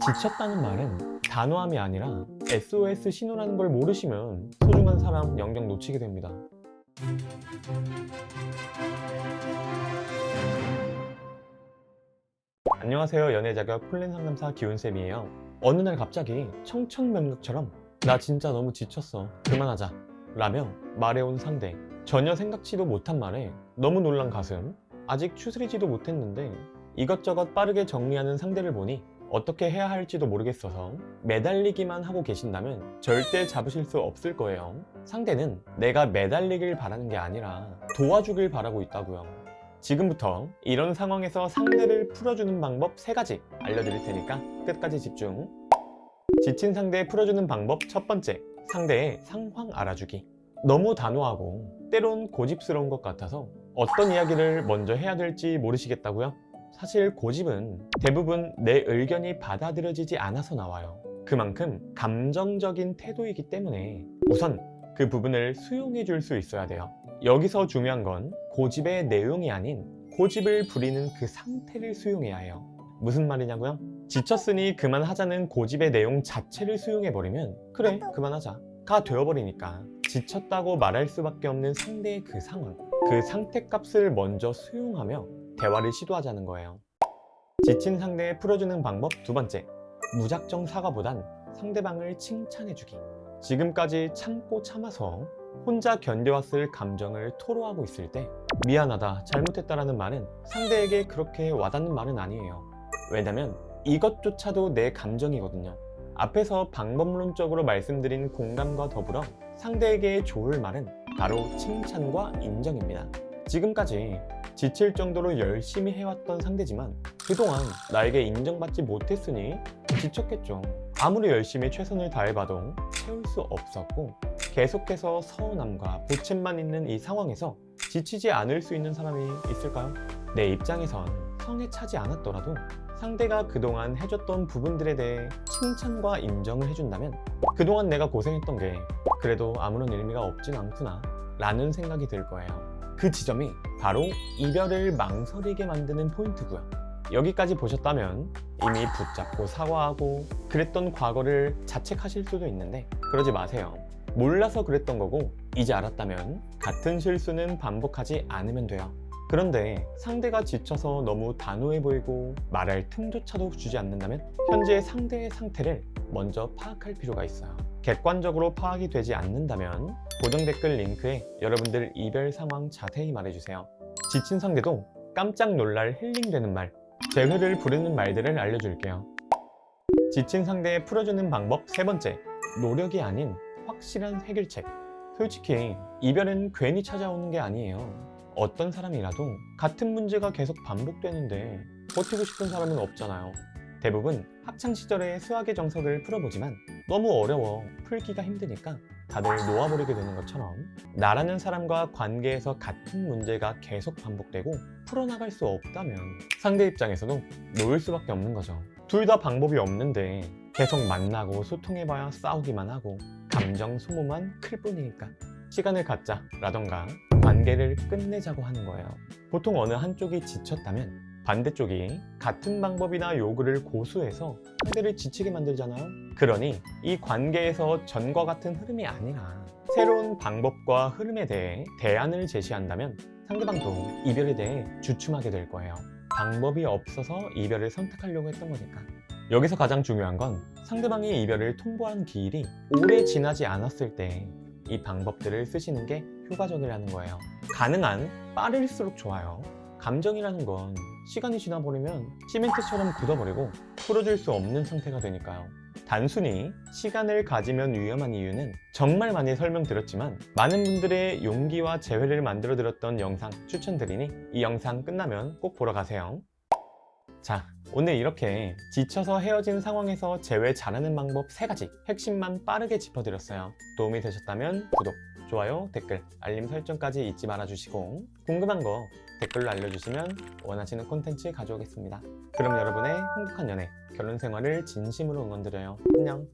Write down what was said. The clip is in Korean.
지쳤다는 말은 단호함이 아니라 SOS 신호라는 걸 모르시면 소중한 사람 영영 놓치게 됩니다. 안녕하세요. 연애자격 폴린 상담사 기훈쌤이에요. 어느 날 갑자기 청천면역처럼 나 진짜 너무 지쳤어. 그만하자. 라며 말해온 상대. 전혀 생각지도 못한 말에 너무 놀란 가슴. 아직 추스리지도 못했는데 이것저것 빠르게 정리하는 상대를 보니 어떻게 해야 할지도 모르겠어서 매달리기만 하고 계신다면 절대 잡으실 수 없을 거예요. 상대는 내가 매달리길 바라는 게 아니라 도와주길 바라고 있다고요. 지금부터 이런 상황에서 상대를 풀어주는 방법 3가지 알려드릴 테니까 끝까지 집중. 지친 상대 풀어주는 방법 첫 번째, 상대의 상황 알아주기. 너무 단호하고 때론 고집스러운 것 같아서 어떤 이야기를 먼저 해야 될지 모르시겠다고요? 사실 고집은 대부분 내 의견이 받아들여지지 않아서 나와요. 그만큼 감정적인 태도이기 때문에 우선 그 부분을 수용해 줄 수 있어야 돼요. 여기서 중요한 건 고집의 내용이 아닌 고집을 부리는 그 상태를 수용해야 해요. 무슨 말이냐고요? 지쳤으니 그만하자는 고집의 내용 자체를 수용해버리면 그래 그만하자 가 되어버리니까 지쳤다고 말할 수밖에 없는 상대의 그 상황 그 상태값을 먼저 수용하며 대화를 시도하자는 거예요. 지친 상대에 풀어주는 방법 두 번째 무작정 사과보단 상대방을 칭찬해주기 지금까지 참고 참아서 혼자 견뎌왔을 감정을 토로하고 있을 때 미안하다, 잘못했다라는 말은 상대에게 그렇게 와닿는 말은 아니에요. 왜냐면 이것조차도 내 감정이거든요. 앞에서 방법론적으로 말씀드린 공감과 더불어 상대에게 좋을 말은 바로 칭찬과 인정입니다. 지금까지 지칠 정도로 열심히 해왔던 상대지만 그동안 나에게 인정받지 못했으니 지쳤겠죠. 아무리 열심히 최선을 다해봐도 채울 수 없었고 계속해서 서운함과 보채만 있는 이 상황에서 지치지 않을 수 있는 사람이 있을까요? 내 입장에선 성에 차지 않았더라도 상대가 그동안 해줬던 부분들에 대해 칭찬과 인정을 해준다면 그동안 내가 고생했던 게 그래도 아무런 의미가 없진 않구나 라는 생각이 들 거예요. 그 지점이 바로 이별을 망설이게 만드는 포인트고요. 여기까지 보셨다면 이미 붙잡고 사과하고 그랬던 과거를 자책하실 수도 있는데 그러지 마세요. 몰라서 그랬던 거고 이제 알았다면 같은 실수는 반복하지 않으면 돼요. 그런데 상대가 지쳐서 너무 단호해 보이고 말할 틈조차도 주지 않는다면 현재 상대의 상태를 먼저 파악할 필요가 있어요. 객관적으로 파악이 되지 않는다면 고정 댓글 링크에 여러분들 이별 상황 자세히 말해주세요. 지친 상대도 깜짝 놀랄 힐링되는 말, 재회를 부르는 말들을 알려줄게요. 지친 상대에 풀어주는 방법 세 번째, 노력이 아닌 확실한 해결책. 솔직히 이별은 괜히 찾아오는 게 아니에요. 어떤 사람이라도 같은 문제가 계속 반복되는데 버티고 싶은 사람은 없잖아요. 대부분 학창 시절의 수학의 정석을 풀어보지만 너무 어려워 풀기가 힘드니까 다들 놓아버리게 되는 것처럼 나라는 사람과 관계에서 같은 문제가 계속 반복되고 풀어나갈 수 없다면 상대 입장에서도 놓을 수밖에 없는 거죠. 둘 다 방법이 없는데 계속 만나고 소통해봐야 싸우기만 하고 감정 소모만 클 뿐이니까 시간을 갖자 라던가 관계를 끝내자고 하는 거예요. 보통 어느 한쪽이 지쳤다면 반대쪽이 같은 방법이나 요구를 고수해서 상대를 지치게 만들잖아요. 그러니 이 관계에서 전과 같은 흐름이 아니라 새로운 방법과 흐름에 대해 대안을 제시한다면 상대방도 이별에 대해 주춤하게 될 거예요. 방법이 없어서 이별을 선택하려고 했던 거니까. 여기서 가장 중요한 건 상대방이 이별을 통보한 기일이 오래 지나지 않았을 때 이 방법들을 쓰시는 게 효과적이라는 거예요. 가능한 빠를수록 좋아요. 감정이라는 건 시간이 지나버리면 시멘트처럼 굳어버리고 풀어줄 수 없는 상태가 되니까요. 단순히 시간을 가지면 위험한 이유는 정말 많이 설명드렸지만 많은 분들의 용기와 재회를 만들어 드렸던 영상 추천드리니 이 영상 끝나면 꼭 보러 가세요. 자, 오늘 이렇게 지쳐서 헤어진 상황에서 재회 잘하는 방법 3가지 핵심만 빠르게 짚어드렸어요. 도움이 되셨다면 구독, 좋아요, 댓글, 알림 설정까지 잊지 말아주시고 궁금한 거 댓글로 알려주시면 원하시는 콘텐츠 가져오겠습니다. 그럼 여러분의 행복한 연애, 결혼 생활을 진심으로 응원드려요. 안녕!